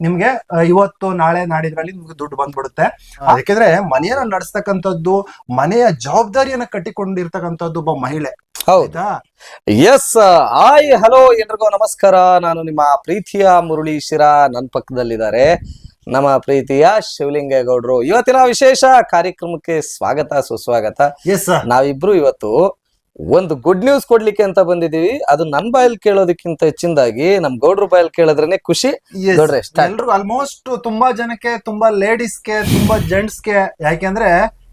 ನಿಮ್ಗೆ ಇವತ್ತು ನಾಳೆ ನಾಡಿದ್ರಲ್ಲಿ ನಿಮ್ಗೆ ದುಡ್ಡು ಬಂದ್ಬಿಡುತ್ತೆ. ಯಾಕೆಂದ್ರೆ ಮನೆಯನ್ನ ನಡೆಸ್ತಕ್ಕಂಥದ್ದು ಮನೆಯ ಜವಾಬ್ದಾರಿಯನ್ನ ಕಟ್ಟಿಕೊಂಡಿರ್ತಕ್ಕಂಥದ್ದು ಒಬ್ಬ ಮಹಿಳೆ. ಹೌದಾ. ಎಸ್ ಹಾಯ್ ಹಲೋ ಎಲ್ರಿಗೂ ನಮಸ್ಕಾರ. ನಾನು ನಿಮ್ಮ ಪ್ರೀತಿಯ ಮುರುಳಿ ಶಿರಾ. ನನ್ನ ಪಕ್ಕದಲ್ಲಿದ್ದಾರೆ ನಮ್ಮ ಪ್ರೀತಿಯ ಶಿವಲಿಂಗೇಗೌಡರು. ಇವತ್ತಿನ ವಿಶೇಷ ಕಾರ್ಯಕ್ರಮಕ್ಕೆ ಸ್ವಾಗತ ಸುಸ್ವಾಗತ. ಎಸ್ ನಾವಿಬ್ರು ಇವತ್ತು ಒಂದು ಗುಡ್ ನ್ಯೂಸ್ ಕೊಡ್ಲಿಕ್ಕೆ ಅಂತ ಬಂದಿದೀವಿ ಅದು ನನ್ ಬಾಯಲ್ಲಿ ಕೇಳೋದಕ್ಕಿಂತ ಹೆಚ್ಚಿನದಾಗಿ ನಮ್ ಗೌಡ್ರ ಬಾಯಲ್ಲಿ ಕೇಳಿದ್ರೆ ಖುಷಿ. ನೋಡ್ರಿ, ಎಲ್ರು ಆಲ್ಮೋಸ್ಟ್ ತುಂಬಾ ಜನಕ್ಕೆ ತುಂಬಾ ಲೇಡೀಸ್ಗೆ ತುಂಬಾ ಜೆಂಟ್ಸ್ಗೆ ಯಾಕೆಂದ್ರೆ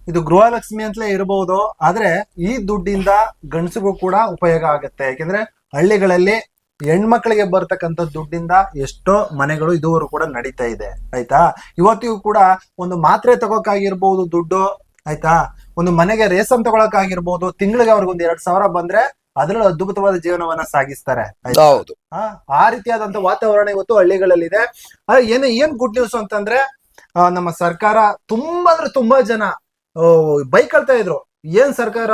ಇದು ಗೃಹಲಕ್ಷ್ಮಿ ಅಂತಲೇ ಇರಬಹುದು ಆದ್ರೆ ಈ ದುಡ್ಡಿಂದ ಗಂಡಸಿಗೂ ಕೂಡ ಉಪಯೋಗ ಆಗುತ್ತೆ. ಯಾಕೆಂದ್ರೆ ಹಳ್ಳಿಗಳಲ್ಲಿ ಹೆಣ್ಮಕ್ಳಿಗೆ ಬರ್ತಕ್ಕಂಥ ದುಡ್ಡಿಂದ ಎಷ್ಟೋ ಮನೆಗಳು ಇದುವರೆಗೂ ಕೂಡ ನಡೀತಾ ಇದೆ. ಆಯ್ತಾ? ಇವತ್ತಿಗೂ ಕೂಡ ಒಂದು ಮಾತ್ರೆ ತಗೋಕಾಗಿರ್ಬಹುದು ದುಡ್ಡು. ಆಯ್ತಾ? ಒಂದು ಮನೆಗೆ ರೇಷನ್ ತಗೊಳಕಾಗಿರ್ಬೋದು ತಿಂಗಳಿಗೆ ಅವ್ರಿಗೆ ಒಂದ್ ಎರಡ್ ಸಾವಿರ ಬಂದ್ರೆ ಅದ್ರಲ್ಲಿ ಅದ್ಭುತವಾದ ಜೀವನವನ್ನ ಸಾಗಿಸ್ತಾರೆ. ಹೌದು. ಆ, ರೀತಿಯಾದಂತ ವಾತಾವರಣ ಇವತ್ತು ಹಳ್ಳಿಗಳಲ್ಲಿದೆ. ಇದೆ ಏನೇ ಏನ್ ಗುಡ್ ನ್ಯೂಸ್ ಅಂತಂದ್ರೆ ನಮ್ಮ ಸರ್ಕಾರ ತುಂಬಾ ಅಂದ್ರೆ ತುಂಬಾ ಜನ ಬೈಕ್ ಕಳ್ತಾ ಇದ್ರು. ಏನ್ ಸರ್ಕಾರ?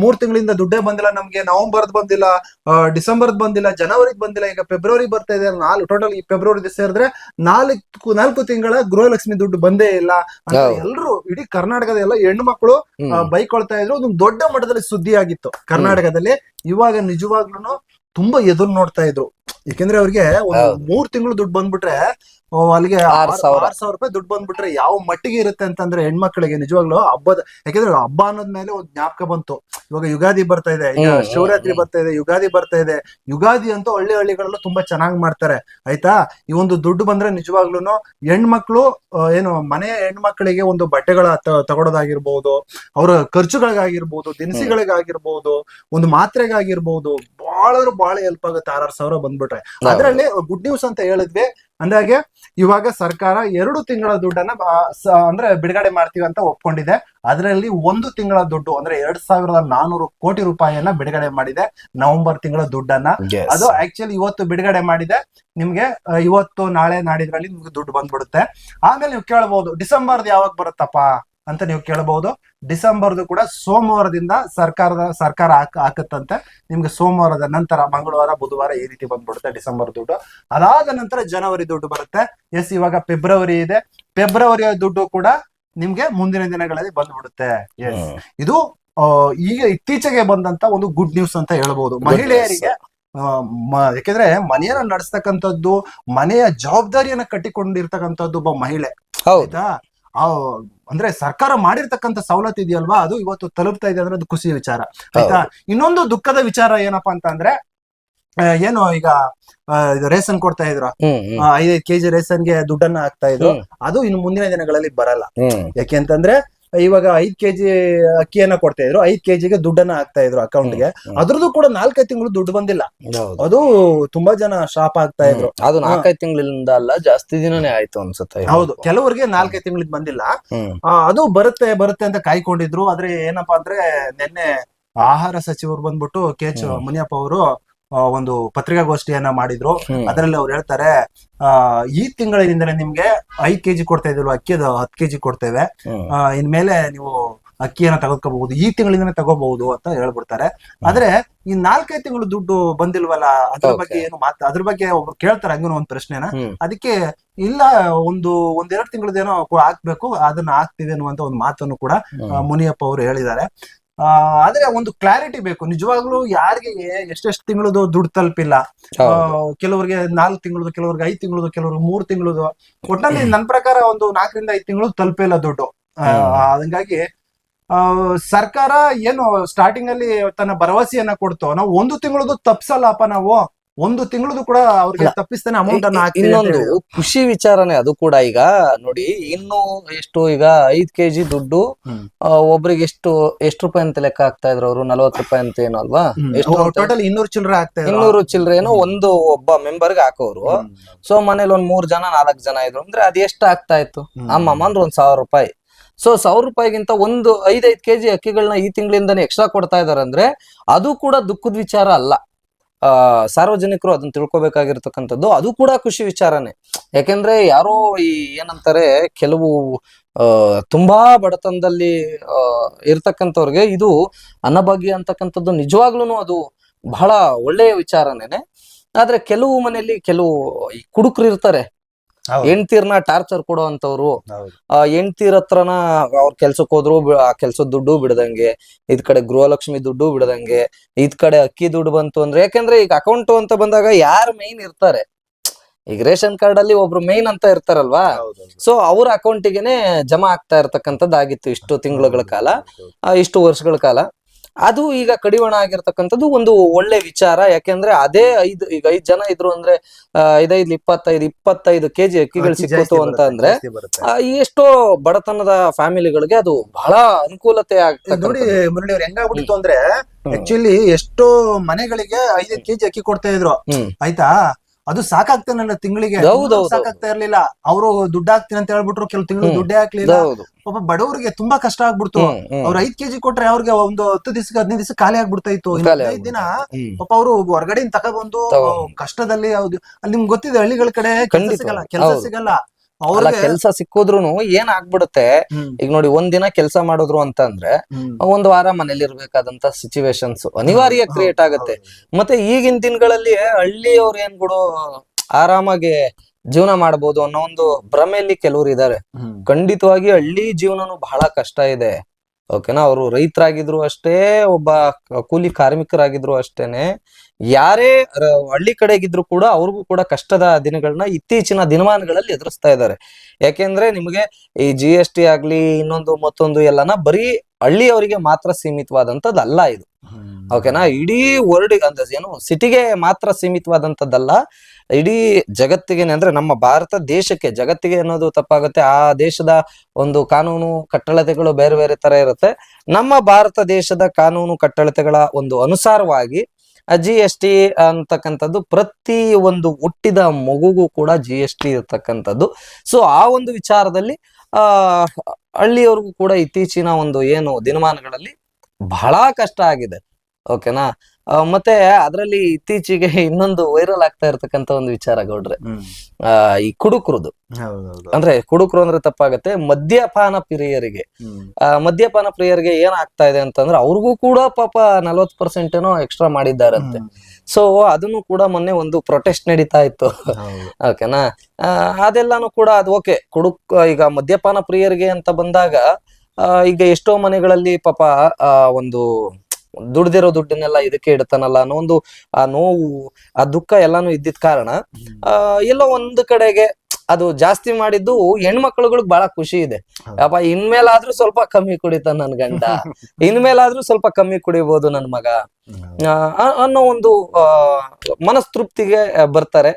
ಮೂರ್ ತಿಂಗಳಿಂದ ದುಡ್ಡೇ ಬಂದಿಲ್ಲ ನಮ್ಗೆ ನವೆಂಬರ್ದ್ ಬಂದಿಲ್ಲ ಡಿಸೆಂಬರ್ದ್ ಬಂದಿಲ್ಲ ಜನವರಿಗೆ ಬಂದಿಲ್ಲ ಈಗ ಫೆಬ್ರವರಿ ಬರ್ತಾ ಇದೆ ನಾಲ್ಕು ಟೋಟಲ್ ಈ ಫೆಬ್ರವರಿ ಸೇರಿದ್ರೆ ನಾಲ್ಕು ನಾಲ್ಕು ತಿಂಗಳ ಗೃಹಲಕ್ಷ್ಮಿ ದುಡ್ಡು ಬಂದೇ ಇಲ್ಲ ಅಂತ. ಎಲ್ರು ಇಡೀ ಕರ್ನಾಟಕದ ಎಲ್ಲ ಹೆಣ್ಣು ಮಕ್ಕಳು ಬೈಕೊಳ್ತಾ ಇದ್ರು. ಒಂದು ದೊಡ್ಡ ಮಟ್ಟದಲ್ಲಿ ಸುದ್ದಿ ಆಗಿತ್ತು ಕರ್ನಾಟಕದಲ್ಲಿ ಇವಾಗ ನಿಜವಾಗ್ಲೂ ತುಂಬಾ ಎದುರು ನೋಡ್ತಾ ಇದ್ರು. ಯಾಕೆಂದ್ರೆ ಅವ್ರಿಗೆ ಒಂದು. ಮೂರ್ ತಿಂಗಳು ದುಡ್ಡು ಬಂದ್ಬಿಟ್ರೆ ಅಲ್ಲಿಗೆ ಆರ್ ಸಾವಿರ. ಆರ್ ಸಾವಿರ ರೂಪಾಯಿ ದುಡ್ಡು ಬಂದ್ಬಿಟ್ರೆ ಯಾವ ಮಟ್ಟಿಗೆ ಇರುತ್ತೆ ಅಂತಂದ್ರೆ ಹೆಣ್ಮಕ್ಳಿಗೆ ನಿಜವಾಗ್ಲು ಹಬ್ಬದ ಯಾಕೆಂದ್ರೆ ಹಬ್ಬ ಅನ್ನೋದ್ಮೇಲೆ ಒಂದ್ ಜ್ಞಾಪಕ ಬಂತು. ಇವಾಗ ಯುಗಾದಿ ಬರ್ತಾ ಇದೆ ಈಗ ಶಿವರಾತ್ರಿ ಬರ್ತಾ ಇದೆ ಯುಗಾದಿ ಬರ್ತಾ ಇದೆ. ಯುಗಾದಿ ಅಂತೂ ಹಳ್ಳಿ ಹಳ್ಳಿಗಳಲ್ಲೂ ತುಂಬಾ ಚೆನ್ನಾಗ್ ಮಾಡ್ತಾರೆ ಆಯ್ತಾ? ಈ ಒಂದು ದುಡ್ಡು ಬಂದ್ರೆ ನಿಜವಾಗ್ಲೂನು ಹೆಣ್ಮಕ್ಳು ಏನು ಮನೆಯ ಹೆಣ್ಮಕ್ಳಿಗೆ ಒಂದು ಬಟ್ಟೆಗಳ ತ- ತಗೊಳೋದಾಗಿರ್ಬೋದು ಅವರ ಖರ್ಚುಗಳಿಗಾಗಿರ್ಬೋದು ದಿನಸಿಗಳಿಗಾಗಿರ್ಬೋದು ಒಂದು ಮಾತ್ರೆಗಾಗಿರ್ಬೋದು ಬಹಳ ಬಹಳ ಹೆಲ್ಪ್ ಆಗುತ್ತೆ. ಆರ್ ಸಾವಿರ ಬಂದ್ಬಿಟ್ರೆ. ಅದರಲ್ಲಿ ಗುಡ್ ನ್ಯೂಸ್ ಅಂತ ಹೇಳಿದ್ವಿ. ಅಂದಾಗೆ ಇವಾಗ ಸರ್ಕಾರ ಎರಡು ತಿಂಗಳ ದುಡ್ಡನ್ನ ಅಂದ್ರೆ ಬಿಡುಗಡೆ ಮಾಡ್ತೀವಿ ಅಂತ ಒಪ್ಕೊಂಡಿದೆ. ಅದರಲ್ಲಿ ಒಂದು ತಿಂಗಳ ದುಡ್ಡು ಅಂದ್ರೆ ಎರಡ್ ಸಾವಿರದ ನಾನೂರು ಕೋಟಿ ರೂಪಾಯಿಯನ್ನ ಬಿಡುಗಡೆ ಮಾಡಿದೆ. ನವೆಂಬರ್ ತಿಂಗಳ ದುಡ್ಡನ್ನ. ಅದು ಆಕ್ಚುಲಿ ಇವತ್ತು ಬಿಡುಗಡೆ ಮಾಡಿದೆ. ನಿಮ್ಗೆ ಇವತ್ತು ನಾಳೆ ನಾಡಿದ್ರಲ್ಲಿ ನಿಮ್ಗೆ ದುಡ್ಡು ಬಂದ್ಬಿಡುತ್ತೆ. ಆಮೇಲೆ ನೀವು ಕೇಳಬಹುದು ಡಿಸೆಂಬರ್ದು ಯಾವಾಗ ಬರುತ್ತಪ್ಪ? ಅಂತ ನೀವು ಕೇಳಬಹುದು. ಡಿಸೆಂಬರ್ದು ಕೂಡ ಸೋಮವಾರದಿಂದ ಸರ್ಕಾರದ ಸರ್ಕಾರ ಹಾಕ್ ಹಾಕತ್ತಂತೆ. ನಿಮ್ಗೆ ಸೋಮವಾರದ ನಂತರ ಮಂಗಳವಾರ ಬುಧವಾರ ಈ ರೀತಿ ಬಂದ್ಬಿಡುತ್ತೆ ಡಿಸೆಂಬರ್ ದುಡ್ಡು. ಅದಾದ ನಂತರ ಜನವರಿ ದುಡ್ಡು ಬರುತ್ತೆ. ಎಸ್ ಇವಾಗ ಫೆಬ್ರವರಿ ಇದೆ. ಫೆಬ್ರವರಿಯ ದುಡ್ಡು ಕೂಡ ನಿಮ್ಗೆ ಮುಂದಿನ ದಿನಗಳಲ್ಲಿ ಬಂದ್ಬಿಡುತ್ತೆ. ಎಸ್ ಇದು ಈಗ ಇತ್ತೀಚೆಗೆ ಬಂದಂತ ಒಂದು ಗುಡ್ ನ್ಯೂಸ್ ಅಂತ ಹೇಳಬಹುದು ಮಹಿಳೆಯರಿಗೆ ಯಾಕೆಂದ್ರೆ ಮನೆಯನ್ನ ನಡೆಸ್ತಕ್ಕಂಥದ್ದು ಮನೆಯ ಜವಾಬ್ದಾರಿಯನ್ನ ಕಟ್ಟಿಕೊಂಡಿರ್ತಕ್ಕಂಥದ್ದು ಒಬ್ಬ ಮಹಿಳೆ. ಹೌದು. ಆ, ಅಂದ್ರೆ ಸರ್ಕಾರ ಮಾಡಿರ್ತಕ್ಕಂಥ ಸವಲತ್ತು ಇದೆಯಲ್ವಾ? ಅದು ಇವತ್ತು ತಲುಪ್ತಾ ಇದೆ ಅಂದ್ರೆ ಅದು ಖುಷಿಯ ವಿಚಾರ. ಆಯ್ತಾ? ಇನ್ನೊಂದು ದುಃಖದ ವಿಚಾರ ಏನಪ್ಪಾ ಅಂತಂದ್ರೆ ಅಂದ್ರೆ ಏನು ಈಗ ರೇಷನ್ ಕೊಡ್ತಾ ಇದ್ರು. ಐದೈದು ಕೆಜಿ ರೇಷನ್ಗೆ ದುಡ್ಡನ್ನ ಹಾಕ್ತಾ ಇದ್ರು. ಅದು ಇನ್ನು ಮುಂದಿನ ದಿನಗಳಲ್ಲಿ ಬರಲ್ಲ. ಯಾಕೆ ಅಂತಂದ್ರೆ ಇವಾಗ ಐದ್ ಕೆಜಿ ಅಕ್ಕಿಯನ್ನ ಕೊಡ್ತಾ ಇದ್ರು. ಐದ್ ಕೆಜಿಗೆ ದುಡ್ಡನ್ನ ಹಾಕ್ತಾ ಇದ್ರು ಅಕೌಂಟ್ಗೆ. ಅದ್ರದ್ದು ಕೂಡ ನಾಲ್ಕೈದು ತಿಂಗಳು ದುಡ್ಡು ಬಂದಿಲ್ಲ. ಅದು ತುಂಬಾ ಜನ ಶಾಪ್ ಆಗ್ತಾ ಇದ್ರು. ಅದು ನಾಲ್ಕೈದು ತಿಂಗಳಿಂದ ಅಲ್ಲ ಜಾಸ್ತಿ ದಿನನೇ ಆಯ್ತು ಅನ್ಸುತ್ತೆ ಹೌದು. ಕೆಲವರಿಗೆ ನಾಲ್ಕೈದು ತಿಂಗಳಿದ್ ಬಂದಿಲ್ಲ. ಅದು ಬರುತ್ತೆ ಬರುತ್ತೆ ಅಂತ ಕಾಯ್ಕೊಂಡಿದ್ರು. ಆದ್ರೆ ಏನಪ್ಪಾ ಅಂದ್ರೆ ನಿನ್ನೆ ಆಹಾರ ಸಚಿವರು ಬಂದ್ಬಿಟ್ಟು ಕೆ ಎಚ್. ಮುನಿಯಪ್ಪ ಅವರು ಒಂದು ಪತ್ರಿಕಾಗೋಷ್ಠಿಯನ್ನ ಮಾಡಿದ್ರು. ಅದರಲ್ಲಿ ಅವ್ರು ಹೇಳ್ತಾರೆ ಈ ತಿಂಗಳಿನಿಂದಲೇ ನಿಮ್ಗೆ ಐದ್ ಕೆಜಿ ಕೊಡ್ತಾ ಇದ್ರು ಅಕ್ಕಿ ಅದು ಹತ್ತು ಕೆಜಿ ಕೊಡ್ತೇವೆ. ಇನ್ಮೇಲೆ ನೀವು ಅಕ್ಕಿಯನ್ನ ತಗೋಬಹುದು ಈ ತಿಂಗಳಿಂದನೇ ತಗೋಬಹುದು ಅಂತ ಹೇಳ್ಬಿಡ್ತಾರೆ. ಆದ್ರೆ ಈ ನಾಲ್ಕೈದು ತಿಂಗಳು ದುಡ್ಡು ಬಂದಿಲ್ವಲ್ಲ? ಅದ್ರ ಬಗ್ಗೆ ಏನು ಮಾತು ಅದ್ರ ಬಗ್ಗೆ ಒಬ್ರು ಕೇಳ್ತಾರೆ ಹಂಗೂ ಒಂದ್ ಪ್ರಶ್ನೆನ. ಅದಕ್ಕೆ ಇಲ್ಲ ಒಂದು ಒಂದೆರಡು ತಿಂಗಳದೇನೋ ಹಾಕ್ಬೇಕು ಅದನ್ನ ಹಾಕ್ತಿವಿ ಅನ್ನುವಂತ ಒಂದು ಮಾತನ್ನು ಕೂಡ ಮುನಿಯಪ್ಪ ಅವರು ಹೇಳಿದ್ದಾರೆ. ಆದ್ರೆ ಒಂದು ಕ್ಲಾರಿಟಿ ಬೇಕು. ನಿಜವಾಗ್ಲೂ ಯಾರಿಗೆ ಎಷ್ಟೆಷ್ಟು ತಿಂಗಳದು ದುಡ್ಡು ತಲುಪಿಲ್ಲ. ಕೆಲವರಿಗೆ ನಾಲ್ಕು ತಿಂಗಳದು ಕೆಲವ್ರಿಗೆ ಐದು ತಿಂಗಳದು ಕೆಲವ್ರಿಗೆ ಮೂರ್ ತಿಂಗಳದು. ಒಟ್ಟಿನಲ್ಲಿ ನನ್ನ ಪ್ರಕಾರ ಒಂದು ನಾಲ್ಕರಿಂದ ಐದು ತಿಂಗಳು ತಲುಪಿಲ್ಲ ದುಡ್ಡು. ಹಂಗಾಗಿ ಆ, ಸರ್ಕಾರ ಏನು ಸ್ಟಾರ್ಟಿಂಗ್ ಅಲ್ಲಿ ತನ್ನ ಭರವಸೆಯನ್ನ ಕೊಡ್ತು ನಾವು ಒಂದು ತಿಂಗಳದು ತಪ್ಸಲ್ಲಪ್ಪ ನಾವು? ಒಂದು ತಿಂಗಳದು ಕೂಡ ಅವ್ರಿಗೆ. ತಪ್ಪಿಸ್ತಾನೆ ಅಮೌಂಟ್ ಅನ್ನ ಹಾಕಿ ಇನ್ನೊಂದು ಖುಷಿ ವಿಚಾರನೆ ಅದು ಕೂಡ ಈಗ ನೋಡಿ ಇನ್ನು ಎಷ್ಟು ಈಗ ಐದ್ ಕೆಜಿ ದುಡ್ಡು ಒಬ್ರಿಗೆ ಎಷ್ಟು ಎಷ್ಟು ರೂಪಾಯಿ ಅಂತ ಲೆಕ್ಕ ಹಾಕ್ತಾ ಇದ್ರು ಅವರು? ನಲ್ವತ್ತು ರೂಪಾಯಿ ಅಂತ ಏನು ಅಲ್ವಾ? ಎಷ್ಟು ಟೋಟಲ್ ಇನ್ನೂರು ಚಿಲ್ಲರೆ ಆಗ್ತಾ ಇನ್ನೂರು ಚಿಲ್ಲರೆ ಏನೋ ಒಂದು ಒಬ್ಬ ಮೆಂಬರ್ಗೆ ಹಾಕೋರು. ಸೊ ಮನೇಲಿ ಒಂದ್ ಮೂರ್ ಜನ ನಾಲ್ಕ್ ಜನ ಇದ್ರು ಅಂದ್ರೆ ಅದ್ ಎಷ್ಟು ಆಗ್ತಾ ಇತ್ತು? ಅಮ್ಮ ಅಂದ್ರೆ ಒಂದ್ ಸಾವಿರ ರೂಪಾಯಿ. ಸೊ ಸಾವಿರ ರೂಪಾಯಿಗಿಂತ ಒಂದು ಐದೈದು ಕೆಜಿ ಅಕ್ಕಿಗಳನ್ನ ಈ ತಿಂಗಳಿಂದನೇ ಎಕ್ಸ್ಟ್ರಾ ಕೊಡ್ತಾ ಇದಾರೆ ಅಂದ್ರೆ ಅದು ಕೂಡ ದುಃಖದ ವಿಚಾರ ಅಲ್ಲ. ಆ, ಸಾರ್ವಜನಿಕರು ಅದನ್ನ ತಿಳ್ಕೊಬೇಕಾಗಿರ್ತಕ್ಕಂಥದ್ದು, ಅದು ಕೂಡ ಖುಷಿ ವಿಚಾರನೆ. ಯಾಕೆಂದ್ರೆ ಯಾರೋ ಈ ಏನಂತಾರೆ, ಕೆಲವು, ಆ, ತುಂಬಾ ಬಡತನದಲ್ಲಿ, ಆ, ಇರ್ತಕ್ಕಂಥವ್ರಿಗೆ ಇದು ಅನ್ನಭಾಗ್ಯ ಅಂತಕ್ಕಂಥದ್ದು ನಿಜವಾಗ್ಲೂ ಅದು ಬಹಳ ಒಳ್ಳೆಯ ವಿಚಾರನೇನೆ. ಆದ್ರೆ ಕೆಲವು ಮನೆಯಲ್ಲಿ ಕೆಲವು ಈ ಕುಡುಕರು ಇರ್ತಾರೆ. ಹೆಂಡ್ತೀರ್ನ ಟಾರ್ಚರ್ ಕೊಡುವಂತವ್ರು ಹೆಂಡ್ತೀರ್ ಹತ್ರನ ಅವ್ರ ಕೆಲ್ಸಕ್ ಹೋದ್ರು ಆ ಕೆಲ್ಸದ ದುಡ್ಡು ಬಿಡದಂಗೆ ಇದ್ ಕಡೆ ಗೃಹಲಕ್ಷ್ಮಿ ದುಡ್ಡು ಬಿಡದಂಗೆ ಇದ್ ಕಡೆ ಅಕ್ಕಿ ದುಡ್ಡು ಬಂತು ಅಂದ್ರೆ ಯಾಕಂದ್ರೆ ಈಗ ಅಕೌಂಟ್ ಅಂತ ಬಂದಾಗ ಯಾರು ಮೈನ್ ಇರ್ತಾರೆ? ಈಗ ರೇಷನ್ ಕಾರ್ಡ್ ಅಲ್ಲಿ ಒಬ್ರು ಮೈನ್ ಅಂತ ಇರ್ತಾರಲ್ವಾ? ಸೊ ಅವ್ರ ಅಕೌಂಟಿಗೆನೆ ಜಮಾ ಆಗ್ತಾ ಇರ್ತಕ್ಕಂಥದ್ದು ಆಗಿತ್ತು ಇಷ್ಟು ತಿಂಗಳುಗಳ ಕಾಲ ಇಷ್ಟು ವರ್ಷಗಳ ಕಾಲ. ಅದು ಈಗ ಕಡಿವಾಣ ಆಗಿರ್ತಕ್ಕಂಥದ್ದು ಒಂದು ಒಳ್ಳೆ ವಿಚಾರ. ಯಾಕೆಂದ್ರೆ ಅದೇ ಐದು ಈಗ ಐದ್ ಜನ ಇದ್ರು ಅಂದ್ರೆ ಐದೈದು ಇಪ್ಪತ್ತೈದು ಇಪ್ಪತ್ತೈದು ಕೆಜಿ ಅಕ್ಕಿಗಳು ಅಕ್ಕಿ ಸಿಕ್ಕಿತು ಅಂತ ಅಂದ್ರೆ ಎಷ್ಟೋ ಬಡತನದ ಫ್ಯಾಮಿಲಿಗಳಿಗೆ ಅದು ಬಹಳ ಅನುಕೂಲತೆ ನೋಡಿ ಆಗ್ತಕ್ಕಂಥದ್ದು. ಮುರಳಿ ಅವ್ರು ಹೆಂಗಾಗ್ಬಿಟ್ಟಿತ್ತು ಅಂದ್ರೆ. ಆಕ್ಚುಲಿ ಎಷ್ಟೋ ಮನೆಗಳಿಗೆ ಐದೈದು ಕೆಜಿ ಅಕ್ಕಿ ಕೊಡ್ತಾ ಇದ್ರು. ಆಯ್ತಾ? ಅದು ಸಾಕಾಗ್ತಾನಲ್ಲ ತಿಂಗಳಿಗೆ. ಸಾಕಾಗ್ತಾ ಇರ್ಲಿಲ್ಲ. ಅವರು ದುಡ್ಡು ಹಾಕ್ತೀನಿ ಅಂತ ಹೇಳ್ಬಿಟ್ರು ಕೆಲವು ತಿಂಗಳು. ದುಡ್ಡೇ ಹಾಕ್ಲಿಲ್ಲ ಪಾಪ ಬಡವರಿಗೆ ತುಂಬಾ ಕಷ್ಟ ಆಗ್ಬಿಡ್ತು. ಅವ್ರು ಐದ್ ಕೆಜಿ ಕೊಟ್ರೆ ಅವ್ರಿಗೆ ಒಂದು ಹತ್ತು ದಿವಸಕ್ಕೆ ಹದಿನೈದು ದಿವಸ ಖಾಲಿ ಆಗ್ಬಿಡ್ತಾ ಇತ್ತು. ಹದಿನೈದು ದಿನ. ಪಾಪ ಅವರು ಹೊರಗಡೆಯಿಂದ ತಗೊಬಂದು ಕಷ್ಟದಲ್ಲಿ ಅಲ್ಲಿ ನಿಮ್ಗೆ ಗೊತ್ತಿದೆ ಹಳ್ಳಿಗಳ ಕಡೆ ಕೆಲಸ ಸಿಗಲ್ಲ ಕೆಲಸ ಸಿಗಲ್ಲ. ಅಲ್ಲ ಅವ್ರಿಗೆ ಕೆಲ್ಸ ಸಿಕ್ಕಿದ್ರುನು ಏನ್ ಆಗ್ಬಿಡುತ್ತೆ? ಈಗ ನೋಡಿ ಒಂದ್ ದಿನ ಕೆಲಸ ಮಾಡಿದ್ರು ಅಂತ ಅಂದ್ರೆ ಒಂದ್ ವಾರ ಮನೇಲಿ ಇರ್ಬೇಕಾದಂತ ಸಿಚುವೇಶನ್ಸ್ ಅನಿವಾರ್ಯ ಕ್ರಿಯೇಟ್ ಆಗುತ್ತೆ. ಮತ್ತೆ ಈಗಿನ ದಿನಗಳಲ್ಲಿ ಹಳ್ಳಿಯವ್ರ ಏನ್ ಬಿಡು ಆರಾಮಾಗಿ ಜೀವನ ಮಾಡ್ಬೋದು ಅನ್ನೋ ಒಂದು ಭ್ರಮೆಯಲ್ಲಿ ಕೆಲವರು ಇದ್ದಾರೆ ಖಂಡಿತವಾಗಿ ಹಳ್ಳಿ ಜೀವನನು ಬಹಳ ಕಷ್ಟ ಇದೆ. ಓಕೆನಾ ಅವರು ರೈತರಾಗಿದ್ರು ಅಷ್ಟೇ ಒಬ್ಬ ಕೂಲಿ ಕಾರ್ಮಿಕರಾಗಿದ್ರು ಅಷ್ಟೇನೆ. ಯಾರೇ ಹಳ್ಳಿ ಕಡೆಗಿದ್ರು ಕೂಡ ಅವ್ರಿಗೂ ಕೂಡ ಕಷ್ಟದ ದಿನಗಳನ್ನ ಇತ್ತೀಚಿನ ದಿನಮಾನಗಳಲ್ಲಿ ಎದುರಿಸ್ತಾ ಇದ್ದಾರೆ. ಯಾಕೆಂದ್ರೆ ನಿಮಗೆ ಈ ಜಿ ಎಸ್ ಟಿ ಆಗ್ಲಿ ಇನ್ನೊಂದು ಮತ್ತೊಂದು ಎಲ್ಲನ ಬರೀ ಹಳ್ಳಿಯವರಿಗೆ ಮಾತ್ರ ಸೀಮಿತವಾದಂತದ್ದಲ್ಲ ಇದು. ಓಕೆನಾ ಇಡೀ ವರ್ಲ್ಡ್ ಅಂದ್ರೆ ಏನು ಸಿಟಿಗೆ ಮಾತ್ರ ಸೀಮಿತವಾದಂತದ್ದಲ್ಲ ಇಡೀ ಜಗತ್ತಿಗೆ ಅಂದ್ರೆ ನಮ್ಮ ಭಾರತ ದೇಶಕ್ಕೆ, ಜಗತ್ತಿಗೆ ಅನ್ನೋದು ತಪ್ಪಾಗುತ್ತೆ. ಆ ದೇಶದ ಒಂದು ಕಾನೂನು ಕಟ್ಟಳತೆಗಳು ಬೇರೆ ಬೇರೆ ತರ ಇರುತ್ತೆ. ನಮ್ಮ ಭಾರತ ದೇಶದ ಕಾನೂನು ಕಟ್ಟಳತೆಗಳ ಒಂದು ಅನುಸಾರವಾಗಿ ಜಿ ಎಸ್ ಟಿ ಅಂತಕ್ಕಂಥದ್ದು ಪ್ರತಿ ಒಂದು ಹುಟ್ಟಿದ ಮಗುಗೂ ಕೂಡ ಜಿ ಎಸ್ ಟಿ ಇರ್ತಕ್ಕಂಥದ್ದು. ಸೊ ಆ ಒಂದು ವಿಚಾರದಲ್ಲಿ, ಆ, ಹಳ್ಳಿಯವ್ರಿಗೂ ಕೂಡ ಇತ್ತೀಚಿನ ಒಂದು ಏನು ದಿನಮಾನಗಳಲ್ಲಿ ಬಹಳ ಕಷ್ಟ ಆಗಿದೆ. ಓಕೆನಾ ಮತ್ತೆ ಅದರಲ್ಲಿ ಇತ್ತೀಚೆಗೆ ಇನ್ನೊಂದು ವೈರಲ್ ಆಗ್ತಾ ಇರ್ತಕ್ಕಂತ ಒಂದು ವಿಚಾರ ಗೌಡ್ರೆ. ಆ ಈ ಕುಡುಕರದು. ಹೌದು, ಹೌದು. ಅಂದ್ರೆ ಕುಡುಕರು ಅಂದ್ರೆ ತಪ್ಪಾಗತ್ತೆ ಮದ್ಯಪಾನ ಪ್ರಿಯರಿಗೆ. ಆ, ಮದ್ಯಪಾನ ಪ್ರಿಯರಿಗೆ ಏನ್ ಆಗ್ತಾ ಇದೆ ಅಂತಂದ್ರೆ ಅವ್ರಿಗೂ ಕೂಡ ಪಾಪ ನಲ್ವತ್ ಪರ್ಸೆಂಟ್ ಏನೋ ಎಕ್ಸ್ಟ್ರಾ ಮಾಡಿದ್ದಾರಂತೆ ಸೊ ಅದನ್ನು ಕೂಡ ಮೊನ್ನೆ ಒಂದು ಪ್ರೊಟೆಸ್ಟ್ ನಡೀತಾ ಇತ್ತು. ಓಕೆನಾ? ಆ, ಅದೆಲ್ಲಾನು ಕೂಡ ಅದು ಓಕೆ ಕುಡುಕ್ ಈಗ ಮದ್ಯಪಾನ ಪ್ರಿಯರಿಗೆ ಅಂತ ಬಂದಾಗ ಈಗ ಎಷ್ಟೋ ಮನೆಗಳಲ್ಲಿ ಪಾಪ ಆ ಒಂದು ದುಡ್ದಿರೋ ದುಡ್ಡನ್ನೆಲ್ಲ ಇದಕ್ಕೆ ಇಡ್ತಾನಲ್ಲ ಅನ್ನೋ ಒಂದು ಆ ನೋವು ಆ ದುಃಖ ಎಲ್ಲಾನು ಇದ್ದಿದ್ ಕಾರಣ ಆ ಎಲ್ಲೋ ಒಂದು ಕಡೆಗೆ ಅದು ಜಾಸ್ತಿ ಮಾಡಿದ್ದು ಹೆಣ್ಮಕ್ಳುಗಳಿಗೆ ಬಹಳ ಖುಷಿ ಇದೆ. ಅಪ್ಪ ಇನ್ಮೇಲಾದ್ರೂ ಸ್ವಲ್ಪ ಕಮ್ಮಿ ಕುಡಿತಾನ ನನ್ ಗಂಡ. ಇನ್ಮೇಲಾದ್ರೂ ಸ್ವಲ್ಪ ಕಮ್ಮಿ ಕುಡಿಬಹುದು ನನ್ ಮಗ. ಅನ್ನೋ ಒಂದು ಮನಸ್ತೃಪ್ತಿಗೆ ಬರ್ತಾರೆ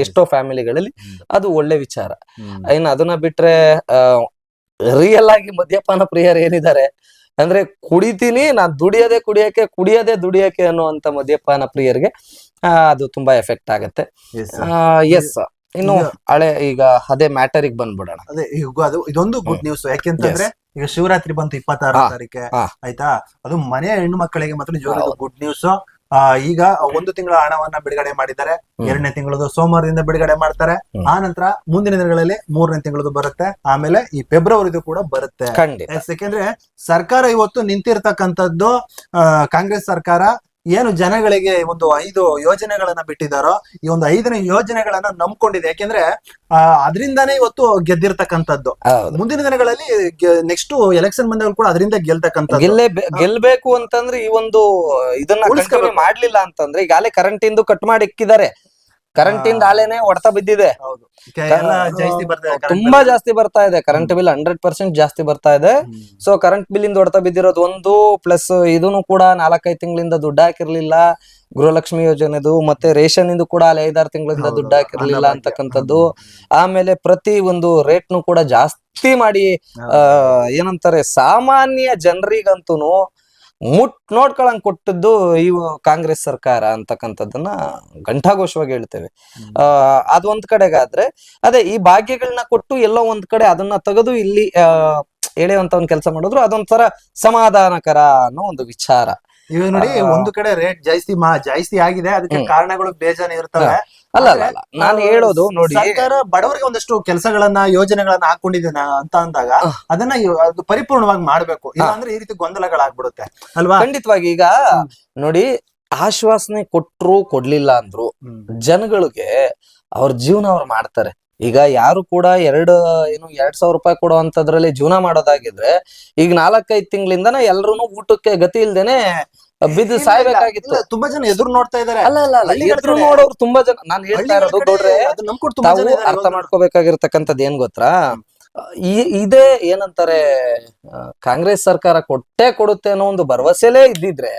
ಎಷ್ಟೋ ಫ್ಯಾಮಿಲಿಗಳಲ್ಲಿ. ಅದು ಒಳ್ಳೆ ವಿಚಾರ. ಇನ್ನು ಅದನ್ನ ಬಿಟ್ರೆ ರಿಯಲ್ ಆಗಿ ಮದ್ಯಪಾನ ಪ್ರಿಯರು ಏನಿದ್ದಾರೆ ಅಂದ್ರೆ ಕುಡಿತೀನಿ ನಾನು ದುಡಿಯೋದೆ ಕುಡಿಯಕ್ಕೆ ಕುಡಿಯೋದೇ ದುಡಿಯಕ್ಕೆ ಅನ್ನುವಂತ ಮದ್ಯಪಾನ ಪ್ರಿಯರಿಗೆ ಆ, ಅದು ತುಂಬಾ ಎಫೆಕ್ಟ್ ಆಗತ್ತೆ. ಎಸ್ ಇನ್ನು ಹಳೆ ಈಗ ಅದೇ ಮ್ಯಾಟರಿಗೆ ಬಂದ್ಬಿಡೋಣ. ಅದೇ ಈಗ ಅದು ಇದೊಂದು ಗುಡ್ ನ್ಯೂಸ್ ಯಾಕೆಂತಂದ್ರೆ ಈಗ ಶಿವರಾತ್ರಿ ಬಂತು ಇಪ್ಪತ್ತಾರು ತಾರೀಕೆ ಆಯ್ತಾ? ಅದು ಮನೆ ಹೆಣ್ಣು ಮಕ್ಕಳಿಗೆ ಮಾತ್ರ ಗುಡ್ ನ್ಯೂಸ್ ಈಗ ಒಂದು ತಿಂಗಳ ಹಣವನ್ನ ಬಿಡುಗಡೆ ಮಾಡಿದ್ದಾರೆ. ಎರಡನೇ ತಿಂಗಳದು ಸೋಮವಾರದಿಂದ ಬಿಡುಗಡೆ ಮಾಡ್ತಾರೆ. ಆ ನಂತರ ಮುಂದಿನ ದಿನಗಳಲ್ಲಿ ಮೂರನೇ ತಿಂಗಳದು ಬರುತ್ತೆ. ಆಮೇಲೆ ಈ ಫೆಬ್ರವರಿದು ಕೂಡ ಬರುತ್ತೆ. ಯಾಕೆಂದ್ರೆ ಸರ್ಕಾರ ಇವತ್ತು ನಿಂತಿರ್ತಕ್ಕಂಥದ್ದು ಆ, ಕಾಂಗ್ರೆಸ್ ಸರ್ಕಾರ ಏನು ಜನಗಳಿಗೆ ಒಂದು ಐದು ಯೋಜನೆಗಳನ್ನ ಬಿಟ್ಟಿದ್ದಾರೋ ಈ ಒಂದು ಐದನೇ ಯೋಜನೆಗಳನ್ನ ನಂಬ್ಕೊಂಡಿದೆ. ಯಾಕೆಂದ್ರೆ ಅದರಿಂದಾನೇ ಇವತ್ತು ಗೆದ್ದಿರ್ತಕ್ಕಂಥದ್ದು. ಮುಂದಿನ ದಿನಗಳಲ್ಲಿ ನೆಕ್ಸ್ಟ್ ಎಲೆಕ್ಷನ್ ಬಂದಾಗ ಕೂಡ ಅದರಿಂದ ಗೆಲ್ತಕ್ಕಂಥದ್ದು. ಗೆಲ್ಲೇ ಗೆಲ್ಬೇಕು ಅಂತಂದ್ರೆ ಈ ಒಂದು ಇದನ್ನ ಮಾಡ್ಲಿಲ್ಲ ಅಂತಂದ್ರೆ ಈಗಾಗಲೇ ಕರೆಂಟ್ ಇಂದು ಕಟ್ ಮಾಡಿ ಇಕ್ಕಿದ್ದಾರೆ. ಕರೆಂಟ್ ಇಂದ ಹಾ. ಆಲೇನೆ ಹೊಡೆತ ಬಿದ್ದಿದೆ. ತುಂಬಾ ಜಾಸ್ತಿ ಬರ್ತಾ ಇದೆ. ಕರೆಂಟ್ ಬಿಲ್ ಹಂಡ್ರೆಡ್ ಪರ್ಸೆಂಟ್ ಜಾಸ್ತಿ ಬರ್ತಾ ಇದೆ. ಸೊ ಕರೆಂಟ್ ಬಿಲ್ ಇಂದ ಹೊಡೆತ ಬಿದ್ದಿರೋದು ಒಂದು ಪ್ಲಸ್ ಇದನ್ನು ಕೂಡ ನಾಲ್ಕೈದು ತಿಂಗಳಿಂದ ದುಡ್ಡು ಹಾಕಿರ್ಲಿಲ್ಲ. ಗೃಹಲಕ್ಷ್ಮಿ ಯೋಜನೆದು ಮತ್ತೆ ರೇಷನ್ ಇಂದು ಕೂಡ ಅಲ್ಲಿ ಐದಾರು ತಿಂಗಳಿಂದ ದುಡ್ಡು ಹಾಕಿರ್ಲಿಲ್ಲ. ಅಂತಕ್ಕಂಥದ್ದು. ಆಮೇಲೆ ಪ್ರತಿ ಒಂದು ರೇಟ್ನು ಕೂಡ ಜಾಸ್ತಿ ಮಾಡಿ ಏನಂತಾರೆ ಸಾಮಾನ್ಯ ಜನರಿಗಂತೂ ಮುಟ್ ನೋಡ್ಕೊಳಂಗ್ ಕೊಟ್ಟದ್ದು ಈ ಕಾಂಗ್ರೆಸ್ ಸರ್ಕಾರ ಅಂತಕ್ಕಂಥದ್ದನ್ನ ಘಂಟಾಘೋಷವಾಗಿ ಹೇಳ್ತೇವೆ. ಅಹ್ ಅದ್ ಅದೊಂದ್ ಕಡೆಗಾದ್ರೆ ಅದೇ ಈ ಭಾಗ್ಯಗಳನ್ನ ಕೊಟ್ಟು ಎಲ್ಲೋ ಒಂದ್ ಕಡೆ ಅದನ್ನ ತೆಗೆದು ಇಲ್ಲಿ ಅಹ್ ಎಳೆಯುವಂತ ಒಂದ್ ಕೆಲಸ ಮಾಡಿದ್ರು ಅದೊಂಥರ ಸಮಾಧಾನಕರ ಅನ್ನೋ ಒಂದು ವಿಚಾರ. ಇವ್ ನೋಡಿ. ಒಂದು ಕಡೆ ರೇಟ್ ಜಾಸ್ತಿ ಜಾಸ್ತಿ ಆಗಿದೆ ಅದಕ್ಕೆ ಕಾರಣಗಳು ಬೇಜಾನ ಇರ್ತವೆ. ಅಲ್ಲ ಅಲ್ಲ ಅಲ್ಲ. ನಾನು ಹೇಳೋದು ನೋಡಿ. ಸರ್ಕಾರ ಬಡವರಿಗೆ ಒಂದಷ್ಟು ಕೆಲಸಗಳನ್ನ ಯೋಜನೆಗಳನ್ನ ಹಾಕೊಂಡಿದ್ದೇನ ಅಂತ ಅಂದಾಗ ಅದನ್ನ ಅದು ಪರಿಪೂರ್ಣವಾಗಿ ಮಾಡ್ಬೇಕು. ಇಲ್ಲಾಂದ್ರೆ ಈ ರೀತಿ ಗೊಂದಲಗಳಾಗ್ಬಿಡುತ್ತೆ. ಅಲ್ವಾ? ಖಂಡಿತವಾಗಿ ಈಗ ನೋಡಿ ಆಶ್ವಾಸನೆ ಕೊಟ್ರು ಕೊಡ್ಲಿಲ್ಲ ಅಂದ್ರು ಜನಗಳಿಗೆ ಅವ್ರ ಜೀವನ ಅವ್ರು ಮಾಡ್ತಾರೆ. ಈಗ ಯಾರು ಕೂಡ ಎರಡು ಏನು ಎರಡ್ ಸಾವಿರ ರೂಪಾಯಿ ಕೊಡುವಂತದ್ರಲ್ಲಿ ಜೀವನ ಮಾಡೋದಾಗಿದ್ರೆ ಈಗ ನಾಲ್ಕೈದು ತಿಂಗಳಿಂದನೇ ಎಲ್ರು ಊಟಕ್ಕೆ ಗತಿ ಇಲ್ದೇನೆ ಬಿದ್ದು ಸಾಯ್ಬೇಕಾಗಿತ್ತು. ತುಂಬಾ ಜನ ಎದುರು ನೋಡ್ತಾ ಇದಾರೆ. ಅಲ್ಲ ಅಲ್ಲ ಅಲ್ಲ ಎದುರು ನೋಡೋರು ತುಂಬಾ ಜನ ನಾನು ಹೇಳ್ತಾ ಇರೋದು ದೊಡ್ರೆ ನೋಡ್ರೆ ತಾವು ಅರ್ಥ. ಮಾಡ್ಕೋಬೇಕಾಗಿರ್ತಕ್ಕಂಥದ್ದು ಏನ್ ಗೊತ್ತಾ? ಈ ಇದೇ ಏನಂತಾರೆ ಕಾಂಗ್ರೆಸ್ ಸರ್ಕಾರ ಕೊಟ್ಟೆ ಕೊಡುತ್ತೆ ಅನ್ನೋ ಒಂದು ಭರವಸೆಲೇ ಇದ್ದಿದ್ರೆ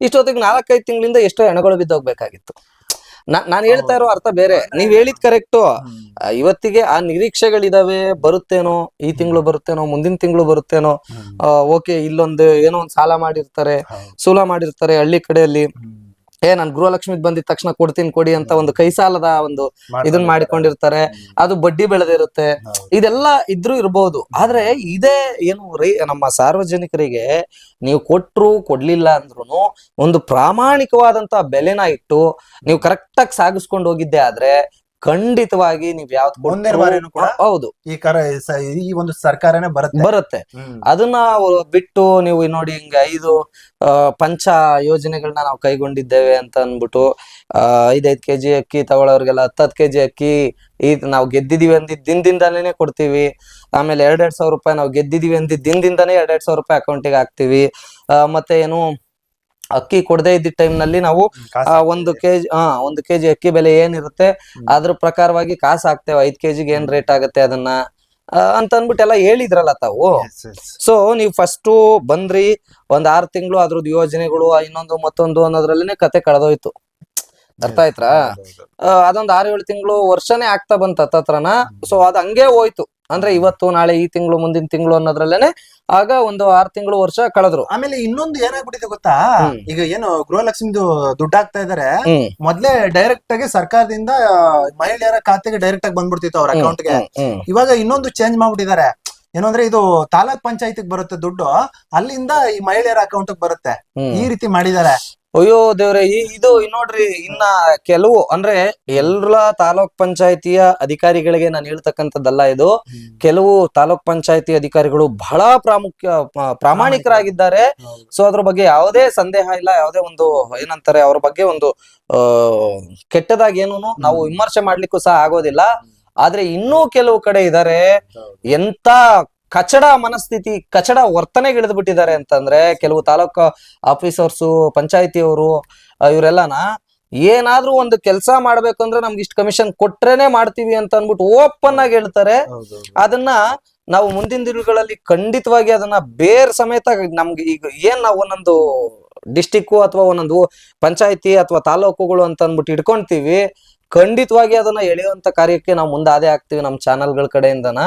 ಇಷ್ಟೊತ್ತಿಗೆ ನಾಲ್ಕೈದು ತಿಂಗಳಿಂದ ಎಷ್ಟೋ ಹೆಣಗಳು ಬಿದ್ದೋಗ್ಬೇಕಾಗಿತ್ತು. ನಾನ್ ಹೇಳ್ತಾ ಇರೋ ಅರ್ಥ ಬೇರೆ ನೀವ್ ಹೇಳಿದ್ ಕರೆಕ್ಟು ಇವತ್ತಿಗೆ ಆ ನಿರೀಕ್ಷೆಗಳಿದಾವೆ ಬರುತ್ತೇನೋ ಈ ತಿಂಗಳು ಬರುತ್ತೇನೋ ಮುಂದಿನ ತಿಂಗಳು ಬರುತ್ತೇನೋ. ಓಕೆ ಇಲ್ಲೊಂದು ಏನೋ ಒಂದ್ ಸಾಲ ಮಾಡಿರ್ತಾರೆ. ಸೂಲ ಮಾಡಿರ್ತಾರೆ ಹಳ್ಳಿ ಕಡೆಯಲ್ಲಿ. ಏ ನಾನು ಗೃಹಲಕ್ಷ್ಮಿ ಬಂದಿದ ತಕ್ಷಣ ಕೊಡ್ತೀನಿ ಕೊಡಿ ಅಂತ ಒಂದು ಕೈ ಸಾಲದ ಒಂದು ಇದನ್ನ ಮಾಡಿಕೊಂಡಿರ್ತಾರೆ. ಅದು ಬಡ್ಡಿ ಬೆಳೆದಿರುತ್ತೆ. ಇದೆಲ್ಲ ಇದ್ರೂ ಇರಬಹುದು ಆದ್ರೆ ಇದೇ ಏನು ರೈ ನಮ್ಮ ಸಾರ್ವಜನಿಕರಿಗೆ ನೀವು ಕೊಟ್ರು ಕೊಡ್ಲಿಲ್ಲ ಅಂದ್ರೂ ಒಂದು ಪ್ರಾಮಾಣಿಕವಾದಂತ ಬೆಲೆನ ಇಟ್ಟು ನೀವು ಕರೆಕ್ಟ್ ಆಗಿ ಸಾಗಿಸ್ಕೊಂಡು ಹೋಗಿದ್ದೆ ಆದ್ರೆ ಖಂಡಿತವಾಗಿ ನೀವ್ ಯಾವ್ದು ಹೌದು. ಈ ಕರ ಈ ಒಂದು ಸರ್ಕಾರನೇ ಬರುತ್ತೆ. ಬರುತ್ತೆ. ಅದನ್ನ ಬಿಟ್ಟು ನೀವು ನೋಡಿ ಹಿಂಗ ಐದು ಪಂಚ ಯೋಜನೆಗಳನ್ನ ನಾವು ಕೈಗೊಂಡಿದ್ದೇವೆ ಅಂತ ಅಂದ್ಬಿಟ್ಟು ಆ, ಐದೈದ್ ಕೆಜಿ ಅಕ್ಕಿ ತಗೊಳ್ಳೋರ್ಗೆಲ್ಲ ಹತ್ತತ್ ಕೆಜಿ ಅಕ್ಕಿ ಈ ನಾವು ಗೆದ್ದಿದೀವಿ ಅಂದಿದ್ ದಿನದಿಂದಾನೇ ಕೊಡ್ತೀವಿ. ಆಮೇಲೆ ಎರಡೆರಡ್ ಸಾವಿರ ರೂಪಾಯಿ ನಾವು ಗೆದ್ದಿದೀವಿ ಅಂದಿದ್ ದಿನದಿಂದಾನೇ ಎರಡ್ ಸಾವಿರ ರೂಪಾಯಿ ಅಕೌಂಟಿಗೆ ಹಾಕ್ತಿವಿ. ಆ, ಮತ್ತೆ ಏನು ಅಕ್ಕಿ ಕೊಡದೇ ಇದ್ದ ಟೈಮ್ನಲ್ಲಿ ನಾವು ಒಂದು ಕೆಜಿ ಹಾ ಒಂದು ಕೆಜಿ ಅಕ್ಕಿ ಬೆಲೆ ಏನಿರುತ್ತೆ ಅದ್ರ ಪ್ರಕಾರವಾಗಿ ಕಾಸು ಹಾಕ್ತೇವೆ. ಐದ್ ಕೆಜಿಗೆ ಏನ್ ರೇಟ್ ಆಗುತ್ತೆ ಅದನ್ನ? ಅಂತ ಅನ್ಬಿಟ್ಟು ಎಲ್ಲ ಹೇಳಿದ್ರಲ್ಲ ತಾವು. ಸೊ ನೀವು ಫಸ್ಟು ಬಂದ್ರಿ ಒಂದ್ ಆರ್ ತಿಂಗಳು ಅದ್ರದ್ದು ಯೋಜನೆಗಳು ಇನ್ನೊಂದು ಮತ್ತೊಂದು ಅನ್ನೋದ್ರಲ್ಲೇನೆ ಕತೆ ಕಳೆದೋಯ್ತು. ಅರ್ಥ ಆಯ್ತಾ ಅದೊಂದ್ ಆರ್ ಏಳು ತಿಂಗಳು ವರ್ಷನೇ ಆಗ್ತಾ ಬಂತ ಹತ್ತತ್ರನ ಸೊ ಅದ್ ಹಂಗೆ ಹೋಯ್ತು. ಅಂದ್ರೆ ಇವತ್ತು ನಾಳೆ ಈ ತಿಂಗಳು ಮುಂದಿನ ತಿಂಗಳು ಅನ್ನೋದ್ರಲ್ಲೇನೆ ಆಗ ಒಂದು ಆರ್ ತಿಂಗಳು ವರ್ಷ ಕಳೆದ್ರು. ಆಮೇಲೆ ಇನ್ನೊಂದು ಏನಾಗ್ಬಿಟ್ಟಿದೆ ಗೊತ್ತಾ? ಈಗ ಏನು ಗೃಹಲಕ್ಷ್ಮಿದು ದುಡ್ಡು ಆಗ್ತಾ ಇದಾರೆ ಮೊದ್ಲೇ ಡೈರೆಕ್ಟ್ ಆಗಿ ಸರ್ಕಾರದಿಂದ ಮಹಿಳೆಯರ ಖಾತೆಗೆ ಡೈರೆಕ್ಟ್ ಆಗಿ ಬಂದ್ಬಿಡ್ತಿತ್ತು ಅವ್ರ ಅಕೌಂಟ್ಗೆ. ಇವಾಗ ಇನ್ನೊಂದು ಚೇಂಜ್ ಮಾಡ್ಬಿಟ್ಟಿದ್ದಾರೆ. ಏನಂದ್ರೆ ಇದು ತಾಲೂಕ್ ಪಂಚಾಯತಿಗೆ ಬರುತ್ತೆ ದುಡ್ಡು. ಅಲ್ಲಿಂದ ಈ ಮಹಿಳೆಯರ ಅಕೌಂಟ್ ಬರುತ್ತೆ. ಈ ರೀತಿ ಮಾಡಿದ್ದಾರೆ. ಅಯ್ಯೋ ದೇವ್ರೆ ಇದು ನೋಡ್ರಿ ಇನ್ನ ಕೆಲವು ಅಂದ್ರೆ ಎಲ್ಲರ ತಾಲೂಕ್ ಪಂಚಾಯತಿಯ ಅಧಿಕಾರಿಗಳಿಗೆ ನಾನು ಹೇಳ್ತಕ್ಕಂಥದ್ದಲ್ಲ ಇದು. ಕೆಲವು ತಾಲೂಕ್ ಪಂಚಾಯತಿ ಅಧಿಕಾರಿಗಳು ಬಹಳ ಪ್ರಾಮುಖ್ಯ ಪ್ರಾಮಾಣಿಕರಾಗಿದ್ದಾರೆ. ಸೊ ಅದ್ರ ಬಗ್ಗೆ ಯಾವುದೇ ಸಂದೇಹ ಇಲ್ಲ ಯಾವುದೇ ಒಂದು ಏನಂತಾರೆ ಅವ್ರ ಬಗ್ಗೆ ಒಂದು ಕೆಟ್ಟದಾಗಿ ಏನು ನಾವು ವಿಮರ್ಶೆ ಮಾಡ್ಲಿಕ್ಕೂ ಸಹ ಆಗೋದಿಲ್ಲ. ಆದ್ರೆ ಇನ್ನೂ ಕೆಲವು ಕಡೆ ಇದಾರೆ. ಎಂತ ಕಚಡ ಮನಸ್ಥಿತಿ ಕಚಡ ವರ್ತನೆ ಇಳಿದು ಬಿಟ್ಟಿದ್ದಾರೆ ಅಂತಂದ್ರೆ ಕೆಲವು ತಾಲೂಕು ಆಫೀಸರ್ಸು ಪಂಚಾಯತಿಯವರು ಇವರೆಲ್ಲನ ಏನಾದ್ರೂ ಒಂದು ಕೆಲಸ ಮಾಡ್ಬೇಕಂದ್ರೆ ನಮ್ಗೆ ಇಷ್ಟು ಕಮಿಷನ್ ಕೊಟ್ರೇನೆ ಮಾಡ್ತೀವಿ ಅಂತ ಅನ್ಬಿಟ್ಟು ಓಪನ್ ಆಗಿ ಹೇಳ್ತಾರೆ. ಅದನ್ನ ನಾವು ಮುಂದಿನ ದಿನಗಳಲ್ಲಿ ಖಂಡಿತವಾಗಿ ಅದನ್ನ ಬೇರ್ ಸಮೇತ ನಮ್ಗೆ ಈಗ ಏನ್ ನಾವು ಒಂದೊಂದು ಡಿಸ್ಟಿಕ್ ಅಥವಾ ಒಂದೊಂದು ಪಂಚಾಯತಿ ಅಥವಾ ತಾಲೂಕುಗಳು ಅಂತ ಅಂದ್ಬಿಟ್ಟು ಇಟ್ಕೊಂತೀವಿ ಖಂಡಿತವಾಗಿ ಅದನ್ನ ಎಳೆಯುವಂತ ಕಾರ್ಯಕ್ಕೆ ನಾವು ಮುಂದಾದೆ ಆಗ್ತೀವಿ ನಮ್ಮ ಚಾನೆಲ್ಗಳ ಕಡೆಯಿಂದನ,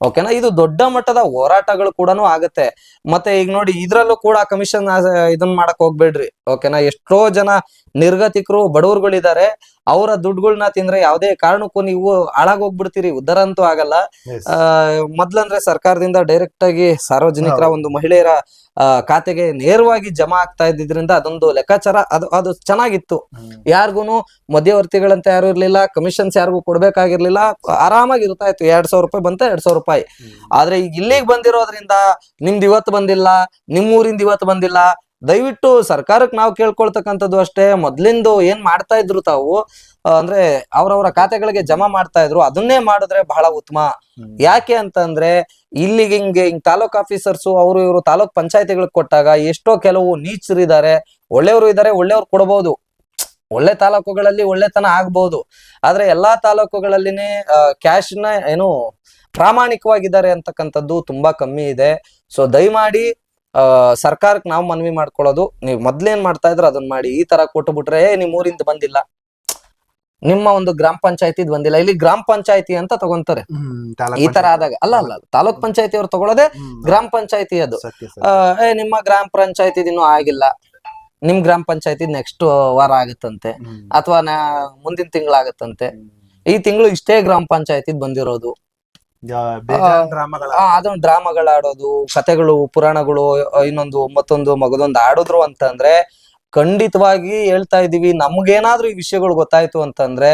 ಓಕೆನಾ? ಇದು ದೊಡ್ಡ ಮಟ್ಟದ ಹೋರಾಟಗಳು ಕೂಡ ಆಗತ್ತೆ. ಮತ್ತೆ ಈಗ ನೋಡಿ, ಇದ್ರಲ್ಲೂ ಕೂಡ ಕಮಿಷನ್ ಇದನ್ನ ಮಾಡಕ್ ಹೋಗ್ಬೇಡ್ರಿ, ಓಕೆನಾ? ಎಷ್ಟೋ ಜನ ನಿರ್ಗತಿಕರು ಬಡವರುಗಳಿದ್ದಾರೆ ಅವರ ದುಡ್ಡುಗಳನ್ನ ತಿಂದ್ರೆ ಯಾವುದೇ ಕಾರಣಕ್ಕೂ ನೀವು ಹಾಳಾಗೋಗ್ಬಿಡ್ತೀರಿ. ಉದ್ದಾರ ಅಂತೂ ಆಗಲ್ಲ ಮೊದ್ಲಂದ್ರೆ ಸರ್ಕಾರದಿಂದ ಡೈರೆಕ್ಟ್ ಆಗಿ ಸಾರ್ವಜನಿಕರ ಒಂದು ಮಹಿಳೆಯರ ಖಾತೆಗೆ ನೇರವಾಗಿ ಜಮಾ ಆಗ್ತಾ ಇದ್ದಿದ್ರಿಂದ ಅದೊಂದು ಲೆಕ್ಕಾಚಾರ. ಅದು ಅದು ಚೆನ್ನಾಗಿತ್ತು. ಯಾರಿಗೂ ಮಧ್ಯವರ್ತಿಗಳಂತ ಯಾರು ಇರ್ಲಿಲ್ಲ ಕಮಿಷನ್ಸ್ ಯಾರಿಗೂ ಕೊಡ್ಬೇಕಾಗಿರ್ಲಿಲ್ಲ. ಆರಾಮಾಗಿ ಇರ್ತಾ ಇತ್ತು. ಎರಡ್ ಸಾವಿರ ರೂಪಾಯಿ ಬಂತ ಎರಡ್ ಸಾವಿರ ರೂಪಾಯಿ. ಆದ್ರೆ ಈಗ ಇಲ್ಲಿಗೆ ಬಂದಿರೋದ್ರಿಂದ ನಿಮ್ದು ಇವತ್ತು ಬಂದಿಲ್ಲ ನಿಮ್ಮೂರಿಂದ ಇವತ್ತು ಬಂದಿಲ್ಲ. ದಯವಿಟ್ಟು ಸರ್ಕಾರಕ್ಕೆ ನಾವು ಕೇಳ್ಕೊಳ್ತಕ್ಕಂಥದ್ದು ಅಷ್ಟೇ. ಮೊದ್ಲಿಂದು ಏನ್ ಮಾಡ್ತಾ ಇದ್ರು ತಾವು ಅಂದ್ರೆ ಅವರವರ ಖಾತೆಗಳಿಗೆ ಜಮಾ ಮಾಡ್ತಾ ಇದ್ರು ಅದನ್ನೇ ಮಾಡಿದ್ರೆ ಬಹಳ ಉತ್ತಮ. ಯಾಕೆ ಅಂತಂದ್ರೆ ಇಲ್ಲಿಗೆ ಹಿಂಗೆ ಹಿಂಗ್ ತಾಲೂಕ್ ಆಫೀಸರ್ಸು ಅವರು ಇವರು ತಾಲೂಕ್ ಪಂಚಾಯತಿಗಳಿಗೆ ಕೊಟ್ಟಾಗ ಎಷ್ಟೋ ಕೆಲವು ನೀಚರಿದ್ದಾರೆ. ಒಳ್ಳೆಯವರು ಇದ್ದಾರೆ ಒಳ್ಳೆಯವ್ರು ಕೊಡಬಹುದು ಒಳ್ಳೆ ತಾಲೂಕುಗಳಲ್ಲಿ ಒಳ್ಳೆತನ ಆಗ್ಬಹುದು ಆದ್ರೆ ಎಲ್ಲಾ ತಾಲೂಕುಗಳಲ್ಲಿನೇ ಕ್ಯಾಶ್ನ ಏನು ಪ್ರಾಮಾಣಿಕವಾಗಿದ್ದಾರೆ ಅಂತಕ್ಕಂಥದ್ದು ತುಂಬಾ ಕಮ್ಮಿ ಇದೆ. ಸೊ ದಯಮಾಡಿ ಸರ್ಕಾರಕ್ಕೆ ನಾವು ಮನವಿ ಮಾಡ್ಕೊಳ್ಳೋದು ನೀವು ಮೊದ್ಲೇನ್ ಮಾಡ್ತಾ ಇದ್ರ ಅದನ್ನ ಮಾಡಿ ಈ ತರ ಕೊಟ್ಟು ಬಿಟ್ರೆ ನಿಮ್ ಊರಿಂದ ಬಂದಿಲ್ಲ. ನಿಮ್ಮ ಒಂದು ಗ್ರಾಮ ಪಂಚಾಯತಿ ಬಂದಿಲ್ಲ. ಇಲ್ಲಿ ಗ್ರಾಮ ಪಂಚಾಯತಿ ಅಂತ ತಗೊಂತಾರೆ. ಈ ತರ ಆದಾಗ ಅಲ್ಲ ಅಲ್ಲ ತಾಲೂಕ್ ಪಂಚಾಯತಿ ಅವ್ರು ತಗೊಳ್ಳೋದೇ ಗ್ರಾಮ ಪಂಚಾಯತಿ ಅದು. ಏ ನಿಮ್ಮ ಗ್ರಾಮ ಪಂಚಾಯತಿ ಇನ್ನೂ ಆಗಿಲ್ಲ. ನಿಮ್ ಗ್ರಾಮ ಪಂಚಾಯತಿ ನೆಕ್ಸ್ಟ್ ವಾರ ಆಗತ್ತಂತೆ. ಅಥವಾ ಮುಂದಿನ ತಿಂಗಳಾಗತ್ತಂತೆ ಈ ತಿಂಗಳು ಇಷ್ಟೇ ಗ್ರಾಮ ಪಂಚಾಯತಿ ಬಂದಿರೋದು. ಬೇಜಾನ್ ಡ್ರಾಮಾಗಳು ಆಡೋದು ಅದೊಂದು ಕತೆಗಳು ಪುರಾಣಗಳು ಇನ್ನೊಂದು ಮತ್ತೊಂದು ಮಗದೊಂದು ಆಡಿದ್ರು ಅಂತಂದ್ರೆ ಖಂಡಿತವಾಗಿ ಹೇಳ್ತಾ ಇದೀವಿ ನಮ್ಗೇನಾದ್ರೂ ಈ ವಿಷಯಗಳು ಗೊತ್ತಾಯ್ತು ಅಂತಂದ್ರೆ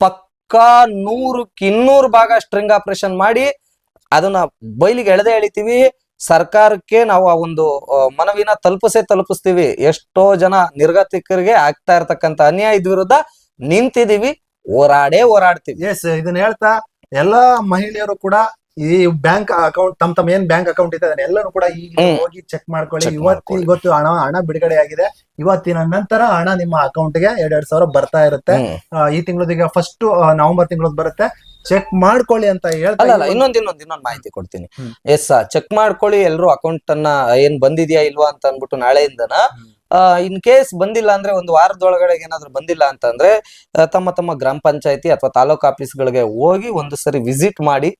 ಪಕ್ಕಾ ನೂರಕ್ಕೆ ಇನ್ನೂರು ಭಾಗ ಸ್ಟ್ರಿಂಗ್ ಆಪರೇಷನ್ ಮಾಡಿ ಅದನ್ನ ಬೈಲಿಗೆ ಎಳೆದೇ ಎಳಿತೀವಿ ಸರ್ಕಾರಕ್ಕೆ ನಾವು ಆ ಒಂದು ಮನವಿನ ತಲುಪಿಸೇ ತಲುಪಿಸ್ತೀವಿ. ಎಷ್ಟೋ ಜನ ನಿರ್ಗತಿಕರಿಗೆ ಆಗ್ತಾ ಇರ್ತಕ್ಕಂಥ ಅನ್ಯಾಯದ ವಿರುದ್ಧ ನಿಂತಿದೀವಿ ಹೋರಾಡೇ ಹೋರಾಡ್ತೀವಿ. ಎಸ್ ಇದನ್ನ ಹೇಳ್ತಾ ಎಲ್ಲಾ ಮಹಿಳೆಯರು ಕೂಡ ಈ ಬ್ಯಾಂಕ್ ಅಕೌಂಟ್ ತಮ್ ತಮ್ಮ ಏನ್ ಬ್ಯಾಂಕ್ ಅಕೌಂಟ್ ಇದೆ ಅದನ್ನ ಎಲ್ಲರೂ ಕೂಡ ಈಗ ಹೋಗಿ ಚೆಕ್ ಮಾಡ್ಕೊಳ್ಳಿ. ಇವತ್ತು ಇವತ್ತು ಹಣ ಹಣ ಬಿಡುಗಡೆ ಆಗಿದೆ. ಇವತ್ತಿನ ನಂತರ ಹಣ ನಿಮ್ಮ ಅಕೌಂಟ್ಗೆ ಎರಡ್ ಸಾವಿರ ಬರ್ತಾ ಇರುತ್ತೆ. ಈ ತಿಂಗಳದೀಗ ಫಸ್ಟ್ ನವೆಂಬರ್ ತಿಂಗಳದ್ ಬರುತ್ತೆ. ಚೆಕ್ ಮಾಡ್ಕೊಳ್ಳಿ ಅಂತ ಹೇಳ್ತಾ ಇನ್ನೊಂದ್ ಇನ್ನೊಂದ್ ಇನ್ನೊಂದ್ ಮಾಹಿತಿ ಕೊಡ್ತೀನಿ. ಎಸ್ ಚೆಕ್ ಮಾಡ್ಕೊಳ್ಳಿ. ಎಲ್ರು ಅಕೌಂಟ್ ಅನ್ನ ಏನ್ ಬಂದಿದ್ಯಾ ಇಲ್ವಾ ಅಂತ ಅನ್ಬಿಟ್ಟು ನಾಳೆಯಿಂದನ ಇನ್ ಕೇಸ್ ಬಂದಿಲ್ಲ ಅಂದ್ರೆ ಒಂದು ವಾರದೊಳಗಡೆ ಏನಾದ್ರು ಬಂದಿಲ್ಲ ಅಂತಂದ್ರೆ ತಮ್ಮ ತಮ್ಮ ಗ್ರಾಮ ಪಂಚಾಯತಿ ಅಥವಾ ತಾಲೂಕು ಆಫೀಸ್ಗಳಿಗೆ ಹೋಗಿ ಒಂದು ಸರಿ ವಿಸಿಟ್ ಮಾಡಿ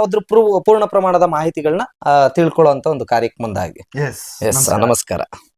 ಅದ್ರ ಪ್ರೂ ಪೂರ್ಣ ಪ್ರಮಾಣದ ಮಾಹಿತಿಗಳನ್ನ ತಿಳ್ಕೊಳ್ಳುವಂತ ಒಂದು ಕಾರ್ಯಕ್ರಮದಾಗಿ ಎಸ್. ನಮಸ್ಕಾರ